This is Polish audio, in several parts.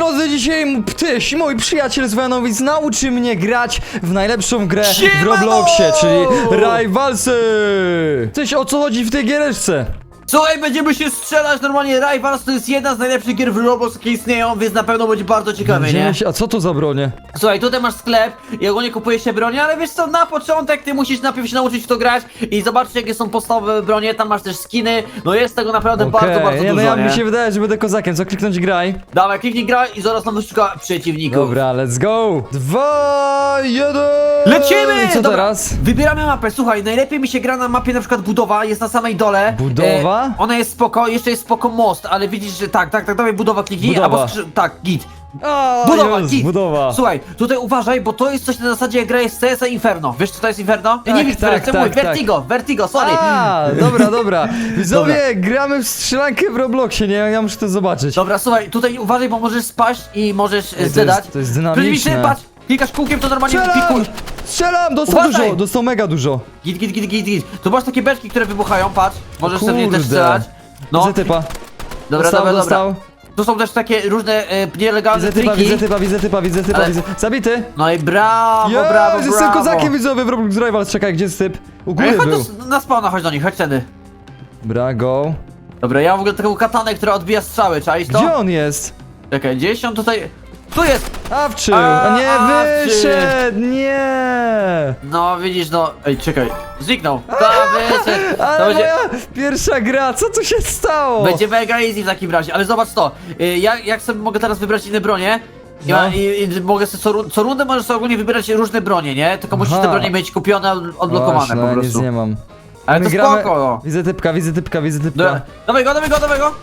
drodzy, dzisiaj ty, mój przyjaciel z nauczy mnie grać w najlepszą grę w! Robloxie, czyli Rivalsy! Coś o co chodzi w tej giereczce? Słuchaj, będziemy się strzelać normalnie. Rivals to jest jedna z najlepszych gier w Roblox, jakie istnieją, więc na pewno będzie bardzo ciekawe, nie? Się- A co to za bronie? Słuchaj, tutaj masz sklep i ogólnie kupujesz się broni, ale wiesz co, na początek ty musisz najpierw się nauczyć w to grać i zobaczyć jakie są podstawowe bronie, tam masz też skiny, no jest tego naprawdę bardzo, Okej, bardzo nie, dużo, no ja nie? mi się wydaje, że będę kozakiem, co kliknąć graj? Dawaj, kliknij graj i zaraz nam wyszuka przeciwników. Dobra, let's go! Dwa, jeden! Lecimy! I co Dobra, teraz? Wybieramy mapę, słuchaj, najlepiej mi się gra na mapie na przykład budowa, jest na samej dole. Budowa? Ona jest spoko, jeszcze jest spoko most, ale widzisz, że tak, tak, tak, dawaj budowa kliknij, Budowa. albo skrzy... tak, git. O, Budowa, jest, git. budowa! Słuchaj, tutaj uważaj, bo to jest coś na zasadzie jak gra jest CS Inferno. Wiesz co to jest Inferno? Ja nie Tak, widzę, tak, tak, tak. Vertigo, Vertigo, sorry. A, dobra, dobra. Widzowie, Dobra. gramy w strzelankę w Robloxie, nie? Ja muszę to zobaczyć. Dobra, słuchaj, tutaj uważaj, bo możesz spaść i możesz to e, jest- zdedać. to jest Przeciwnicy, dynamiczne. patrz, klikasz kółkiem, to normalnie Strzelam! pikuj. Strzelam! Dostał Uważaj! dużo, dostał mega dużo. Git, git, git, git, git. Tu masz takie beczki, które wybuchają, patrz. Możesz sobie też strzelać. No, Widzę typa. dobra, dostał, dobra, dostał. dobra. Tu są też takie różne e, nielegalne Widzę typa, triki. widzę typa, widzę typa, widzę typa, Ale- widzę. Zabity! No i brawo, Jest, brawo, jestem brawo. kozakiem widzowie w Roblox Rivals. Czekaj, gdzie jest typ? U Ej, góry chodź był. do, na spawna, chodź do nich, chodź tędy. Bra, go. Dobra, ja mam w ogóle taką katanę, która odbija strzały, czaisz to? Gdzie on jest? Czekaj, gdzieś on tutaj... Tu jest! Awczył! A, A nie awczy. wyszedł! Nie! No, widzisz, no... Ej, czekaj, zniknął. To wyszedł. To Ale będzie... moja pierwsza gra, co tu się stało? Będzie mega easy w takim razie, ale zobacz to. y, Ja, jak sobie mogę teraz wybrać inne bronie, i, No. i, i mogę sobie co, ru- co rundę możesz sobie ogólnie wybierać różne bronie, nie? Tylko musisz Aha. te bronie mieć kupione, od- odblokowane Właśnie, po no, prostu. nic nie mam. Ale My to gramy- spoko, no. Widzę typka, widzę typka, widzę typka. Dobra, Dawaj go, dawaj go, dawaj go!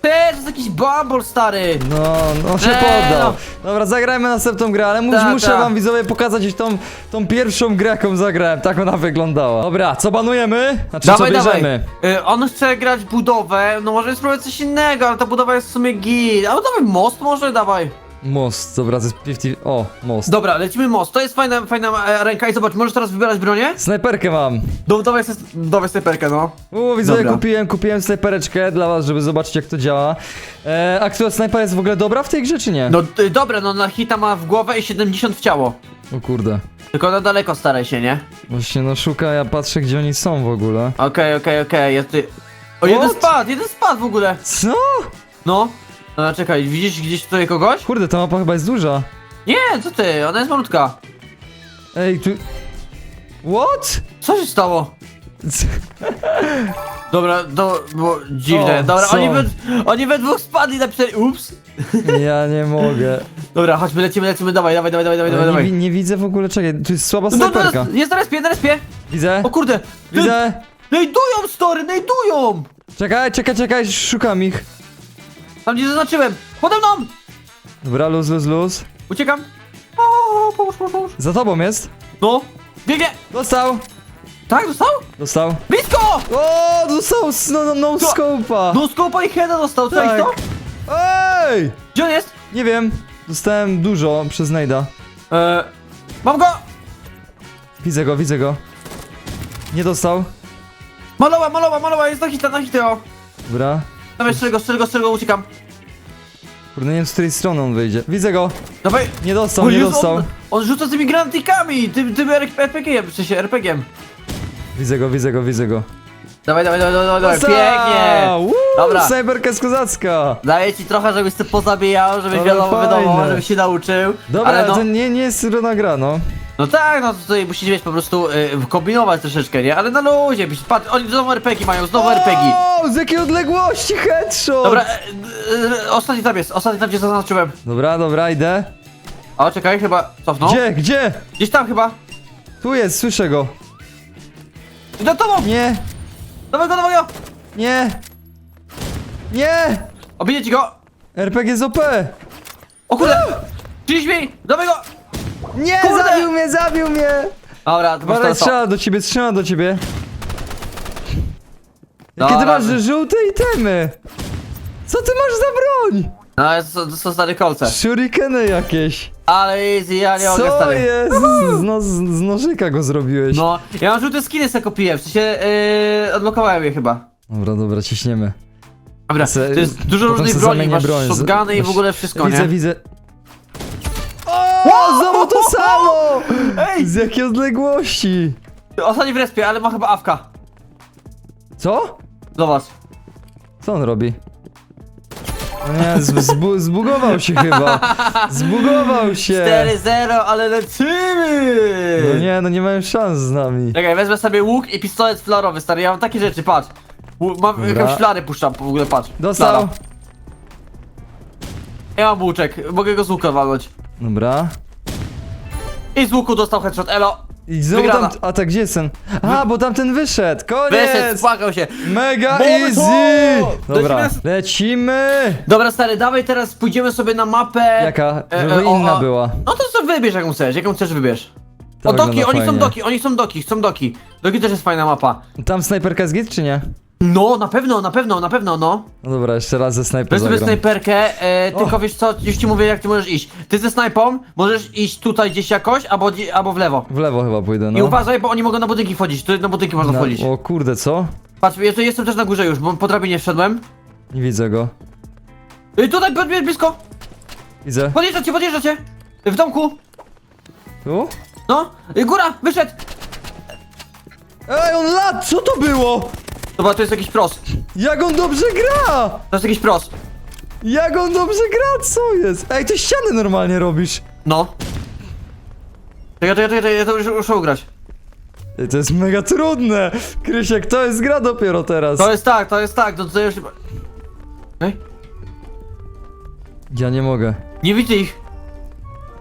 Też jest jakiś bumble, stary! No, no się Eee, poddał. no. Dobra, zagrajmy następną grę, ale mus, Ta, muszę ta. wam widzowie pokazać tą, tą pierwszą grę, jaką zagrałem. Tak ona wyglądała. Dobra, co banujemy? Znaczy, Dawaj, co dawaj! bierzemy? Y, on chce grać budowę, no może spróbować coś innego, ale ta budowa jest w sumie git. Ale dawaj most może, dawaj. Most, dobra, to jest 50... O, most. Dobra, lecimy most, to jest fajna, fajna e, ręka i zobacz, możesz teraz wybierać bronię? Snajperkę mam. Do, dawaj, se- dawaj snajperkę, no. U, widzowie, Dobra. kupiłem, kupiłem snajpereczkę dla was, żeby zobaczyć jak to działa. E, a która snajpa jest w ogóle dobra w tej grze, czy nie? No y, dobra, no na hita ma w głowę i 70 w ciało. O kurde. Tylko na daleko staraj się, nie? Właśnie, no szuka, ja patrzę gdzie oni są w ogóle. Okej, okej, okej, ja ty... O, jeden What? spadł, jeden spadł w ogóle. Co? No. No czekaj, widzisz gdzieś tutaj kogoś? Kurde, ta mapa chyba jest duża. Nie, co ty, ona jest malutka. Ej, tu... What? Co się stało? Dobra, to było dziwne. O, Dobra, co? oni we, oni we dwóch spadli na napisali ups. Ja nie mogę. Dobra, chodźmy, lecimy, lecimy, dawaj, dawaj, dawaj, dawaj, dawaj, nie, dawaj. wi- nie widzę w ogóle, czekaj, tu jest słaba No, no, snajperka. jest na respie, na respie. Widzę, O kurde, widzę. najdują story, najdują. Czekaj, czekaj, czekaj, szukam ich. Tam gdzie zaznaczyłem. Pode mną. Dobra, luz, luz, luz. Uciekam. O, pomóż, pomóż, pomóż. Za tobą jest. No, biegnie. Dostał, Tak, dostał? dostał. Blisko! O, dostał no, no, no Co? scope'a. No skopa i heada dostał, co Tak. to? Ej! Gdzie on jest? Nie wiem, dostałem dużo przez Nejda. Eee, mam go! Widzę go, widzę go. Nie dostał. Maloła, maloła, maloła, jest na hita, na hita, o. Dobra. Dawaj, strzel go, strzel go, strzel go, uciekam. Kurde, nie wiem z której strony on wyjdzie. Widzę go. Dawaj. Nie dostał, O nie Jezu, dostał. On, on rzuca tymi granatykami, tym, tym RPG-iem, w sensie RPG-iem. Widzę go, widzę go, widzę go. Dawaj, dawaj, dawaj, dawaj, dawaj, Dostał! pięknie! Uuu, Dobra. Jest kozacka. Daję ci trochę, żebyś ty pozabijał, żebyś Ale wiadomo, wiadomo, fajne. żebyś się nauczył. Dobra, ale no, to nie, nie jest trudna gra, no. No tak, no tutaj musisz wiesz po prostu y, kombinować troszeczkę, nie? Ale na luzie, byś- patrz, oni znowu RPG mają, znowu RPG. O, z jakiej odległości headshot! Dobra, e, e, ostatni tam jest, ostatni tam gdzie zaznaczyłem. Dobra, dobra, idę. O, czekaj, chyba cofnął. Gdzie, gdzie? Gdzieś tam chyba. Tu jest, słyszę go. Za tobą! Nie, Dawaj go, dawaj go! nie. Nie! Obiję ci go! RPG z OP! O kurde! Czyli śmiej! Dawaj go! Nie, Kurde! zabił mnie, zabił mnie! Dobra, to masz teraz strzela do ciebie, strzela do ciebie. Jakie ty Dobra. masz żółte itemy? Co ty masz za broń? No, ale to, to są stare kolce. Shurikeny jakieś. Ale easy, ja nie mogę Co stary. jest? Z, no, z, z nożyka go zrobiłeś. No, ja mam żółte skiny se kupiłem, w sensie yy, odblokowałem je chyba. Dobra, dobra, ciśniemy. Dobra, Se- to jest dużo różnych broni, zamienię masz broń. Z- shotguny i w ogóle wszystko, Widzę, nie? widzę. Znowu to samo! Ej! Z jakiej odległości? Ostatni w respie, ale ma chyba awka. Co? Do was. Co on robi? No nie, zbu, zbugował się chyba. Zbugował się. 4-0, ale lecimy! No nie, no nie mają szans z nami. Czekaj, wezmę sobie łuk i pistolet flarowy, stary, ja mam takie rzeczy, patrz. Łu- Mam Dobra. jakąś flary puszczam, w ogóle patrz. Dostał. Flara. Ja mam łuczek, mogę go z łuka walnąć. Dobra. I z łuku dostał headshot, elo. I znowu Wygrana. tam. A tak gdzie jest ten? A, bo tamten wyszedł. Wyszedł, Koniec! spłakał się. Mega Mamy easy! to! Dobra, Lecimy. lecimy! Dobra, stary, dawaj teraz pójdziemy sobie na mapę. Jaka? Żeby e, o, inna o. była. No to co wybierz jaką chcesz, jaką chcesz wybierz. To o doki, wygląda oni fajnie. doki, oni chcą doki, chcą doki. Doki też jest fajna mapa. Tam snajperka jest git, czy nie? No, na pewno, na pewno, na pewno, no. No dobra, jeszcze raz ze snajper Weź sobie zagram. snajperkę, e, tylko wiesz co, już ci mówię jak ty możesz iść. Ty ze snajpą możesz iść tutaj gdzieś jakoś, albo, gdzie- albo w lewo. W lewo chyba pójdę, no. I uważaj, bo oni mogą na budynki wchodzić, tu na budynki można Na- wchodzić. O kurde, co? Patrz, ja tu jestem też na górze już, bo po drabinie wszedłem. Nie widzę go. Y, tutaj, podbierz blisko, Widzę. podjeżdżacie, podjeżdżacie. Y, W domku, Tu? no, y, góra, wyszedł. Ej, on lat! Co to było? Dobra, to jest jakiś pros, Jak on dobrze gra! to jest jakiś pros. Jak on dobrze gra, co jest? Ej, ty ściany normalnie robisz. No. Czekaj, czekaj, czekaj, ja to już muszę ugrać. Ej, to jest mega trudne! Krysiek, to jest gra dopiero teraz. To jest tak, to jest tak, to, to już... Ej, Ja nie mogę. nie widzę ich.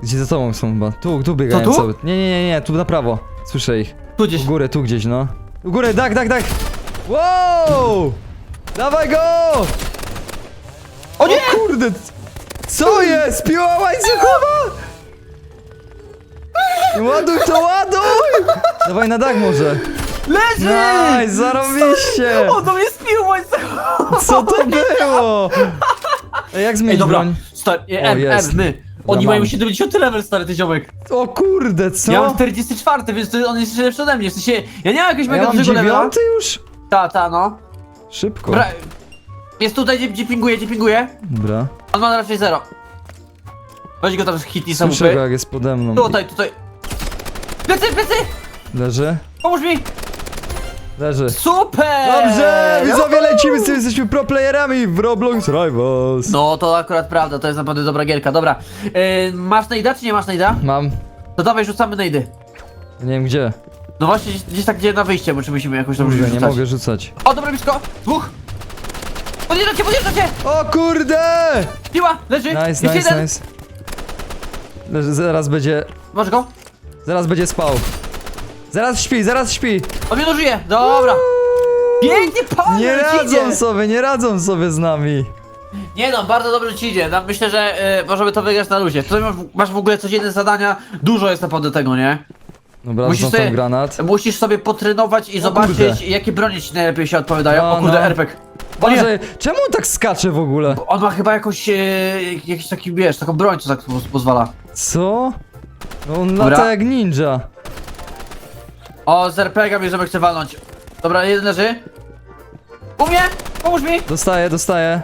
Gdzie za tobą są chyba? Tu, tu biegają tu? cały. Nie, nie, nie, nie, tu na prawo. Słyszę ich. Tu gdzieś. W górę, tu gdzieś, no. U górę, tak, tak, tak! Wow! Dawaj go! O nie! O kurde! Co jest? Piła łańcuchowa! Ładuj to, ładuj! Dawaj na dach może. Leży! Nice, zarobiście! O, to mnie spił Co to było? Ej, jak Ej, zmienić dobra, broń? stary, O, M, jest. M, my. Oni Dobra, mają mam. 70 level, stary, ty ziomek. O kurde, co? Ja mam 44, więc to on jest jeszcze lepszy ode mnie. W sensie, ja nie mam jakiegoś A mega ja mam dużego levela. dziewiąty już? Ta, ta, no. Szybko. Dobra. Jest tutaj, gdzie, gdzie pinguje, gdzie pinguje. Dobra. On ma raczej zero. Weź go tam hitnij Słyszę go samupy. jak jest pode mną. Tutaj, tutaj. Plecy, plecy! Leży? Pomóż mi! Leży. Super! Dobrze, widzowie, lecimy z tym, jesteśmy pro playerami w Roblox Rivals. No, to akurat prawda, to jest naprawdę dobra gierka. Dobra, yy, masz najda czy nie masz najda? Mam, To dawaj, rzucamy najdy. nie wiem gdzie. No właśnie, gdzieś, gdzieś tak gdzie na wyjście, bo czy musimy jakoś tam Kurde, nie rzucać. mogę rzucać. O, dobra, blisko! Dwóch! Podjeżdżacie, podjeżdżacie! O kurde! Piła, leży! Nice, Jest nice, jeden! nice. Leży, zaraz będzie, Masz go? zaraz będzie spał. Zaraz śpi, zaraz śpi. On mnie dożyje! Dobra! Pięknie, panie, Nie radzą sobie, nie radzą sobie z nami. Nie no, bardzo dobrze ci idzie. No, myślę, że y, możemy to wygrać na luzie. Tutaj masz, masz w ogóle codzienne zadania, dużo jest naprawdę tego, nie? Dobra, Musisz sobie- granat. Musisz sobie potrenować i zobaczyć, kurde. jakie bronie ci najlepiej się odpowiadają. No, o kurde, no. RPG. O nie! Boże, czemu on tak skacze w ogóle? On ma chyba jakąś, e, jakiś taki, wiesz, taką broń, co tak poz- pozwala. Co? No on Dobra. lata jak ninja. O, z RPG bierzemy, chce walnąć. Dobra, jeden leży. U mnie! Pomóż mi! Dostaję, dostaję.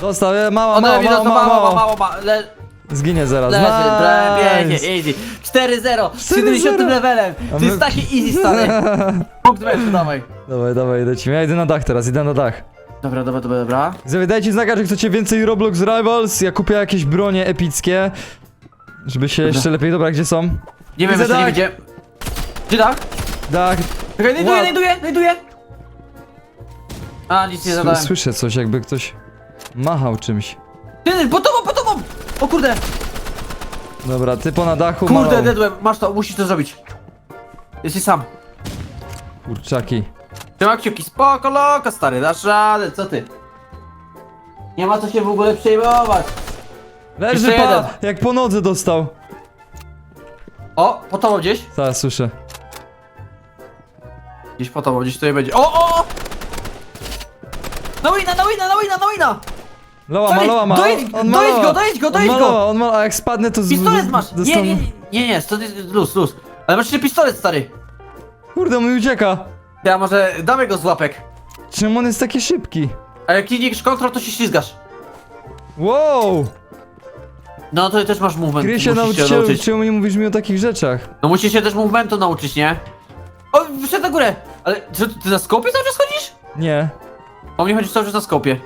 Dostał, e, mała, Ode mała, mnie mała, dostał mało, mała. mało, mało. Le Zginie zaraz. leży, bre- Nice. pięknie, easy. 4-0, z 4-0. 70 levelem. A To jest my- takie easy, stary. Punkt meczu, dawaj. Dawaj, dawaj, lecimy. Ja idę na dach teraz, idę na dach. Dobra, dobra, dobra, dobra. Widzowie, dajcie znaka, że chcecie więcej Roblox Rivals. Ja kupię jakieś bronie epickie. Żeby się jeszcze lepiej... Dobra, gdzie są? Nie wiem, Widzę jeszcze nie dach. widzę. Gdzie tak? Dach. Czekaj, znajduję, Wow. znajduję, znajduję. A, nic nie Sły- zadałem. Słyszę coś, jakby ktoś machał czymś. Ty, po tobą, po tobą! O kurde, Dobra, ty po na dachu kurde, malał. dedłem, masz to, musisz to zrobić. Jesteś sam. Kurczaki. Trzyma kciuki, spoko, loko, stary, dasz radę, co ty? Nie ma co się w ogóle przejmować. Leży Jeszcze jeden. pa, jak po nodze dostał. O, po tobą gdzieś? Tak, słyszę. Gdzieś po tobą, gdzieś tutaj będzie. O, o! o! Na wina, na wina, na wina, na wina! Loła ma, loła ma. dojedź- on ma dojedź loła. go, dojedź go, On dojedź ma go. loła, On ma, a jak spadnę to z... Pistolet masz! Nie, nie, nie, nie, nie, to jest luz, luz. Ale masz jeszcze pistolet, stary. Kurde, on mi ucieka. Ja może damy go z łapek. Czemu on jest taki szybki? A jak klikniesz kontrol, to się ślizgasz. Wow! No to też masz movement. Musisz się nauczycielu, nauczyć. czemu nie mówisz mi o takich rzeczach? No musisz się też movementu nauczyć, nie? O, wyszedł na górę! Ale czy ty na skopie cały czas chodzisz? Nie. O mnie chodzisz cały czas na skopie.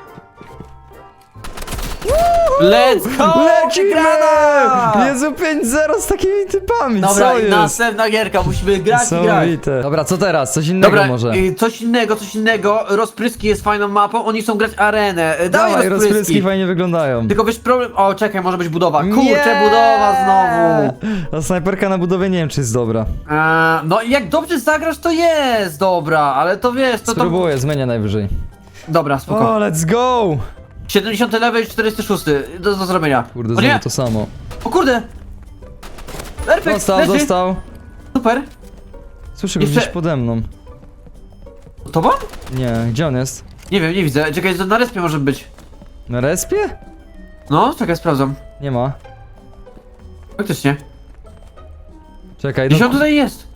Let's go! Lecimy! Wygrana! Jezu, 5-0 z takimi typami, Dobra, co i jest? następna gierka, musimy grać i grać. Niesamowite. Dobra, co teraz? Coś innego Dobra, może. y, coś innego, coś innego. Rozpryski jest fajną mapą, oni chcą grać arenę. Y, Dawaj, Dawaj, rozpryski. rozpryski fajnie wyglądają. Tylko wiesz problem... O, czekaj, może być budowa. Kurczę, Nie! budowa znowu. A snajperka na budowie nie wiem, czy jest dobra. Eee, no i jak dobrze zagrasz, to jest dobra, ale to wiesz, to to... Spróbuję, zmienię najwyżej. Dobra, spoko. O, let's go! 70 level, 46. Do, do zrobienia. Kurde, o znowu nie! to samo. O kurde! Perfekt, Dostał, leży. dostał. Super. Słyszę go Jeszcze- gdzieś pode mną. To on? Nie, gdzie on jest? Nie wiem, nie widzę. Czekaj, to na respie może być. Na respie? No, czekaj, sprawdzam. Nie ma. Faktycznie. Czekaj, Gdzieś on tutaj jest.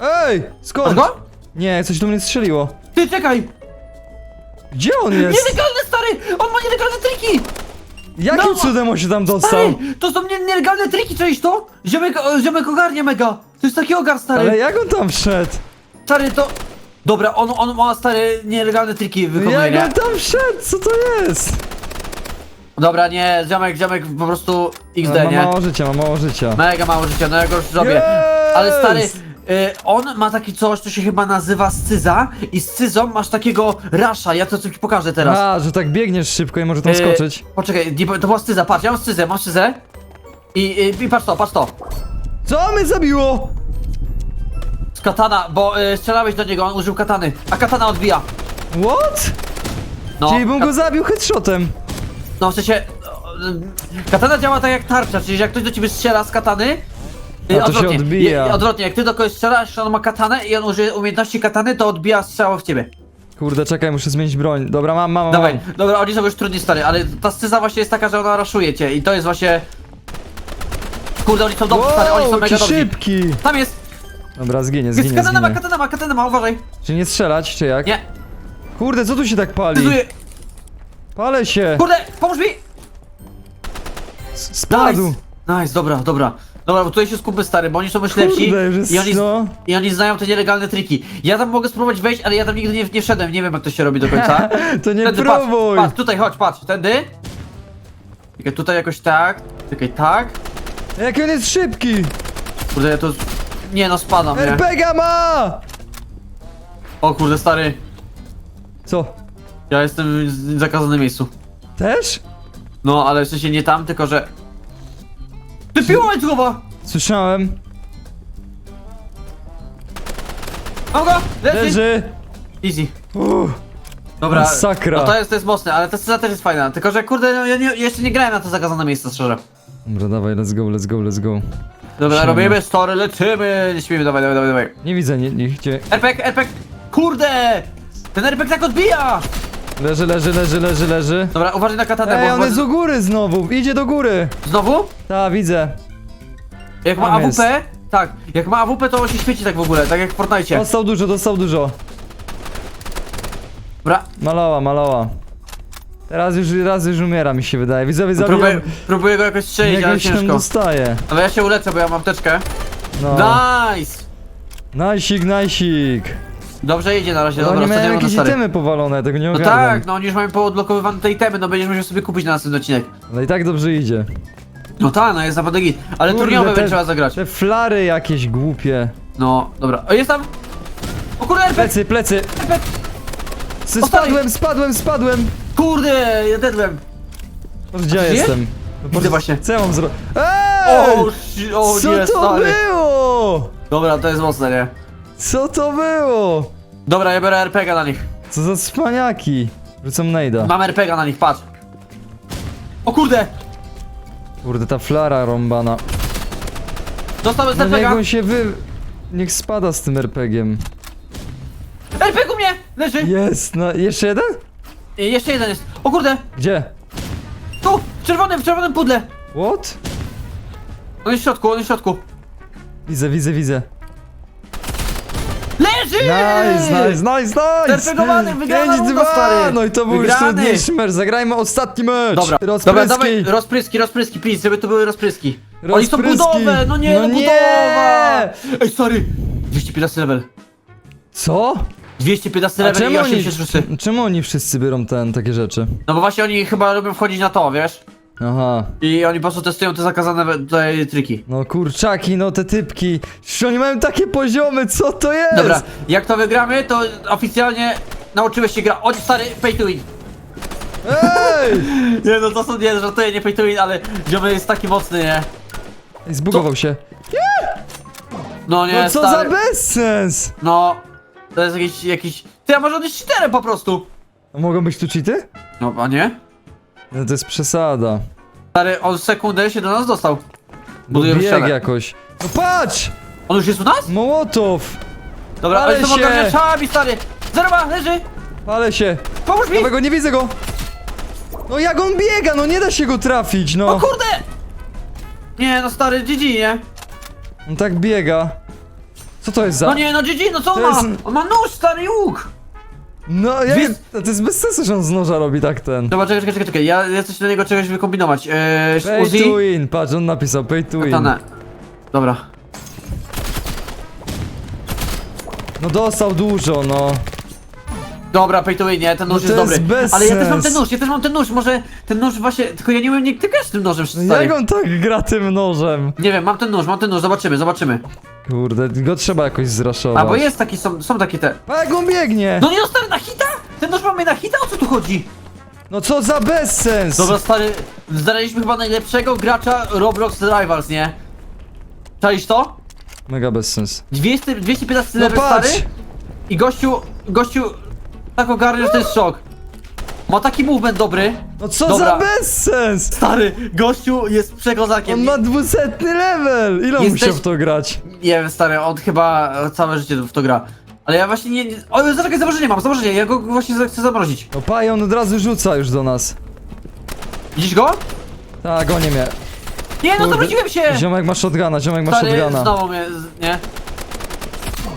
Ej! Masz Skąd? go? Nie, coś tu mnie strzeliło. Ty, czekaj! Gdzie on jest? Nielegalne, stary! On ma nielegalne triki! Jakim No! cudem on się tam dostał? Stary! To są nie, nielegalne triki, czujesz to? Ziomek, ziomek ogarnia mega! To jest taki ogar, stary! Ale jak on tam wszedł? Stary, to... Dobra, on, on ma, stary, nielegalne triki wykonuje, Jak nie? on tam wszedł? Co to jest? Dobra, nie, ziomek, ziomek po prostu XD, ma nie? mało życia, ma mało życia. Mega mało życia, no ja go już zrobię. Yes! Ale stary, on ma taki coś, co się chyba nazywa scyza i z scyzą masz takiego rasza, ja to ci pokażę teraz. A, że tak biegniesz szybko i może tam Y, skoczyć. Poczekaj, nie, to była scyza, patrz, ja mam scyzę, mam scyzę. I, i, I patrz to, patrz to. Co mnie zabiło? Z katana, bo y, strzelałeś do niego, on użył katany, a katana odbija. What? No, Czyli bym go zabił headshotem. no w sensie, y, katana działa tak jak tarcza, czyli jak ktoś do ciebie strzela z katany, y, A, to się odbija. Je- odwrotnie, jak ty do kogoś strzelasz, on ma katanę i on użyje umiejętności katany, to odbija strzał w ciebie. Kurde, czekaj, muszę zmienić broń. Dobra, mam, mam, mam. Dawaj, dobra, oni są już trudni stary, ale ta scyza właśnie jest taka, że ona raszuje cię i to jest właśnie... Kurde, oni są dobrzy stary, oni są mega dobrzy. szybki. Tam jest! Dobra, zginie, Jest zginie, katana ma, zginie. katana ma, katana ma, uważaj! Czy nie strzelać, czy jak? Nie, Kurde, co tu się tak pali? cytuję. Palę się. Kurde, pomóż mi! S- Spadł. Nice, dobra, dobra. Dobra, bo tutaj się skupmy stary, bo oni są Kurde, już jest, i, oni, no. i oni znają te nielegalne triki. Ja tam mogę spróbować wejść, ale ja tam nigdy nie, nie wszedłem, nie wiem jak to się robi do końca. To nie Tędy, próbuj. Patrz, patrz, tutaj, chodź, patrz, tędy. Czekaj, tutaj jakoś tak, czekaj, tak. Jak on jest szybki. Kurde, ja to... Nie no, spadam, nie? RPG ma! O kurde, stary. Co? Ja jestem w zakazanym miejscu. Też? No, ale w sensie nie tam, tylko że... Ty piła łańcuchowa! Słyszałem. Mam go! Leży! Leży. Easy. Uff. Dobra, Masakra. no to jest, to jest mocne, ale ta scena też jest fajna. Tylko, że kurde, no, ja, nie, jeszcze nie grałem na to zakazane miejsce, szczerze. Dobra, dawaj, let's go, let's go, let's go. Dobra, Siema. robimy story, lecimy, nie śpimy, dawaj, dawaj, dawaj, dawaj. Nie widzę, nie, nie, gdzie? RPG, RPG! Kurde! Ten RPG tak odbija! Leży, leży, leży, leży, leży. Dobra, uważaj na katanę, Ej, bo on jest u góry znowu, idzie do góry. Znowu? Ta, widzę. Jak ma Tam AWP, jest. tak, jak ma AWP to on się świeci tak w ogóle, tak jak w Fortnite. Dostał dużo, dostał dużo. Dobra, Malała, malała. Teraz już, raz już umiera mi się wydaje. Widzowie próbuję, zabiję. próbuję go jakoś strzelić, ale tam ciężko. dostaje. Ale ja się uleczę, bo ja mam teczkę. No. Nice! Najsik, najsik. Dobrze idzie na razie, No, dobra, na jakieś stary. itemy powalone, tego nie No ogarniam. tak, no oni już mają poodblokowywane te itemy, no będziesz musiał sobie kupić na następny odcinek. No i tak dobrze idzie. No tak, no jest naprawdę git. Ale Kurde, turniowe te- będzie trzeba zagrać. Te flary jakieś głupie. No, dobra. O, jest tam! O kurde, RPG! Plecy, plecy. RPG! S- O, stary. Spadłem, spadłem, spadłem. Kurde, ja dedłem! Może gdzie ja Żyjesz? jestem? No, po- właśnie. Co ja mam zrobić? O, o Co nie, to stary. było? Dobra, to jest mocne, nie? Co to było? Dobra, ja biorę RPG na nich. Co za cwaniaki. Rzucam najda. Mam RPG na nich, patrz. O kurde! Kurde, ta flara rąbana. Dostałem z No niech RPG. on się wy... Niech spada z tym RPG-iem. RPG u mnie! Leży! Jest, no jeszcze jeden? I jeszcze jeden jest. O kurde! Gdzie? Tu! W czerwonym, w czerwonym pudle! What? On jest w środku, on jest w środku. Widzę, widzę, widzę. Leży! Nice, nice, nice, nice! Perfekowany, wygrana runda, 5-2! stary. No i to był już Wygrany. trudniejszy mecz. Zagrajmy ostatni mecz. Dobra, Rozpryski. dobra, dawaj, rozpryski, rozpryski, please, żeby to były rozpryski. Oni są Rozpryski. budowe, no nie, No no, nie. budowa! Ej, sorry, 215 level. Co? 215 A level i czemu 86. oni, czemu oni wszyscy biorą ten, takie rzeczy? No bo właśnie oni chyba lubią wchodzić na to, wiesz? Aha. I oni po prostu testują te zakazane we- tutaj triki. No kurczaki, no te typki. Przecież oni mają takie poziomy, co to jest? Dobra, jak to wygramy, to oficjalnie nauczyłeś się gra. O, stary, pay to win. Ej! Nie no, to są, nie, żartuję, nie pay to win, ale ziomy jest taki mocny, nie? Zbugował się. No nie, No co stary. za bezsens! No, to jest jakiś, jakiś... Ty, a może on jest cheaterem po prostu? A mogą być tu cheaty? No, a nie? No to jest przesada. Stary, on sekundę się do nas dostał. Budujemy bieg ścianę. jakoś. No patrz! On już jest u nas? Mołotow! Dobra, Ale ale to się. mogę rzeczami, stary! Zero ma, leży! Ale się! Pomóż mi! Dawaj go, nie widzę go! No jak on biega, no nie da się go trafić, O no! kurde! Nie, no stary, GG, nie? On tak biega. Co to jest za... No nie, no GG, no co on To ma? jest- On ma nóż, stary, i łuk! No jak... Wiesz- To jest bez sensu, że on z noża robi tak ten. Dobra, czekaj, czekaj, czekaj, ja, ja coś do niego czegoś wykombinować. Eee, Pay Uzi? to win, patrz, on napisał pay to win. Dobra. No dostał dużo, no. Dobra, pay nie, ten nóż No jest to dobry. jest bez Ale ja też mam ten sens. nóż, ja też mam ten nóż, może ten nóż właśnie, tylko ja nie umiem nie tykać tym nożem, no stary. jak on tak gra tym nożem? Nie wiem, mam ten nóż, mam ten nóż, zobaczymy, zobaczymy. Kurde, go trzeba jakoś zraszować. A bo jest taki, są, są takie te... A jak on biegnie? No nie, no stary, na hita? Ten nóż mamy na hita? O co tu chodzi? No co za bezsens! Dobra, stary, znaleźliśmy chyba najlepszego gracza Roblox Rivals, nie? Czaisz to? Mega bezsens. 200, 215 No level patrz! stary i gościu, gościu tak ogarnia, że to jest szok. Ma taki movement dobry. No co Dobra. za bezsens! Stary, gościu jest przekozakiem. On ma dwusetny level! Ile on Jesteś- musiał w to grać? Nie wiem, stary, on chyba całe życie w to gra. Ale ja właśnie nie... nie... O, zaczekaj, zamrożenie mam, zamrożenie, ja go właśnie za- chcę zamrozić. No pa, i on od razu rzuca już do nas. Widzisz go? Tak, gonie mnie. Nie, no Kurde. zamroziłem się! Ziomek ma shotguna, ziomek ma Stary, shotguna. znowu mnie, z- nie?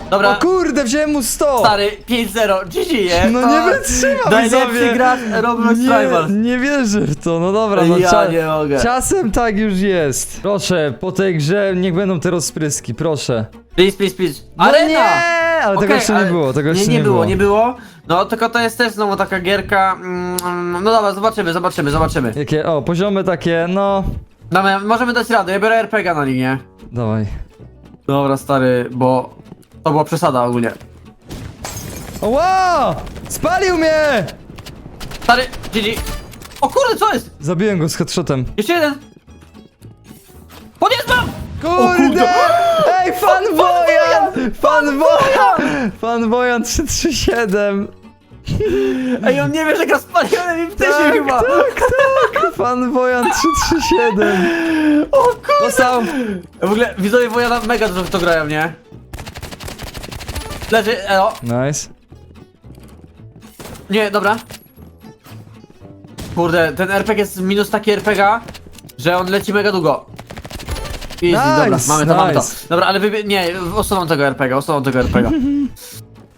O Dobra, kurde, wziąłem mu 100! stary, 5-0, GG, nie? No nie wytrzymam, Najlepszy widzowie. gracz Roblox nie, Rivals. nie wierzę w to, no dobra, no Ja nie mogę. czasem tak już jest. Proszę, po tej grze niech będą te rozpryski, proszę. Please, please, please. No Arena! nie, ale tego Okej, jeszcze nie ale- było, tego nie, jeszcze nie, nie, było, nie było. No tylko to jest też znowu taka gierka. Mm, no dobra, zobaczymy, zobaczymy, zobaczymy. Jakie, o, poziomy takie, no... Damy, możemy dać radę, ja biorę RPG na linię. Dawaj. Dobra, stary, bo to była przesada ogólnie. O, wow! Spalił mnie! Stary, GG. O kurde, co jest? Zabiłem go z headshotem. Jeszcze jeden. Podjedź mam! Kurde! Ej, fan Wojan! Fan Wojan! Fan Wojan 337! Ej, on nie wie, że gra spalionym i ptysie Tak, chyba. tak, Fan Wojan 337! O kurde. Dostał! W ogóle widzowie Wojana mega dużo w to grają, nie? Leży, elo. Nice. Nie, dobra. Kurde, ten RPG jest minus taki RPG, że on leci mega długo. Easy, Nice, dobra, mamy to, mamy to. nice. Dobra, ale wybie... nie, usuwam tego RPG, usuwam tego RPG.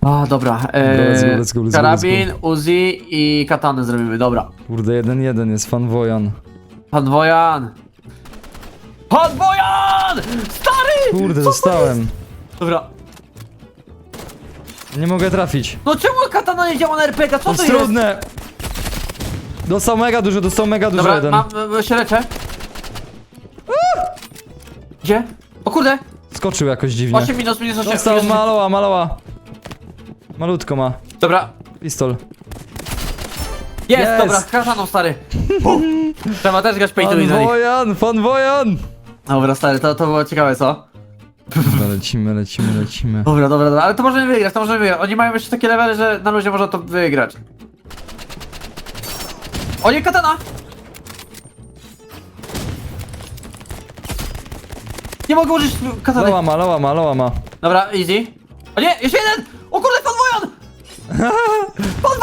A, dobra, e, let's go, let's go, let's go, karabin, Uzi i katany zrobimy, dobra. Kurde, 1-1 jest fan Wojan. Pan Wojan! Pan Wojan! Stary! Kurde, Co to dostałem. jest? Dobra. Nie mogę trafić. No czemu katana nie działa na RPG? Co To to jest trudne! Dostał mega dużo, dostał mega dużo Dobra, jeden. mam, e, się leczę. Gdzie? O kurde! Skoczył jakoś dziwnie. 8 minus, minus 8. Dostał minus maloła, maloła. Malutko ma. Dobra, Pistol. jest, Jest. dobra, kataną stary. Trzeba też grać pay to win. na nich. Wojan, fan Wojan! Dobra, stary, to, to było ciekawe, co? Lecimy, lecimy, lecimy. Dobra, dobra, dobra, ale to możemy wygrać, to możemy wygrać. Oni mają jeszcze takie levely, że na luzie można to wygrać. O nie, katana! Nie mogę użyć katany. Loła ma, loła ma, loła ma. Dobra, easy. O nie, jeszcze jeden! O kurde, pan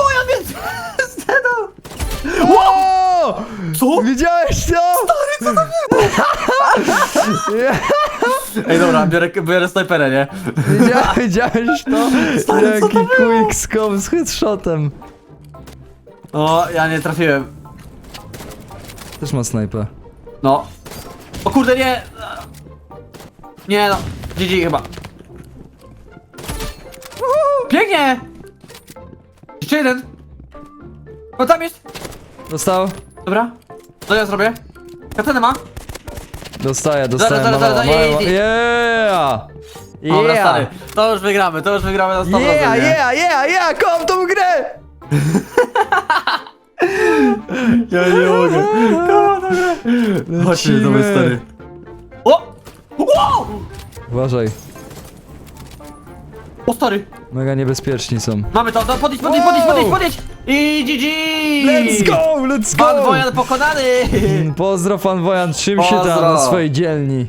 O! Co? Widziałeś to? Stary, co to było? Ej, dobra, biorę, biorę snajperę, nie? Widziałeś, widziałeś to? Stary, co Jaki quick scope z headshotem. O, ja nie trafiłem. Też ma snajpę. No. O kurde, nie! Nie no, GG chyba. Pięknie! Jeszcze jeden. No tam jest. Dostał? Dobra. Co ja zrobię? Katenę ma? Dostaję, dostaję. Zaraz, zaraz, zaraz, ej. Yeah! Dobra, Yeah! stary. To już wygramy, to już wygramy na 100%. Yeah, nie? yeah, yeah, yeah! Kocham tą grę! Ja nie mogę. Chodźmy, dobra, Lecimy. stary. O! Wow! Uważaj, O, stary. mega niebezpieczni są. Mamy to, to podnieś, podnieś, Wow! podnieś, podnieś, podnieś! I GG! Let's go, let's Pan go! Wojan pokonany! Pozdro, fan Wojan, czym się tam Pozdro. na swojej dzielni?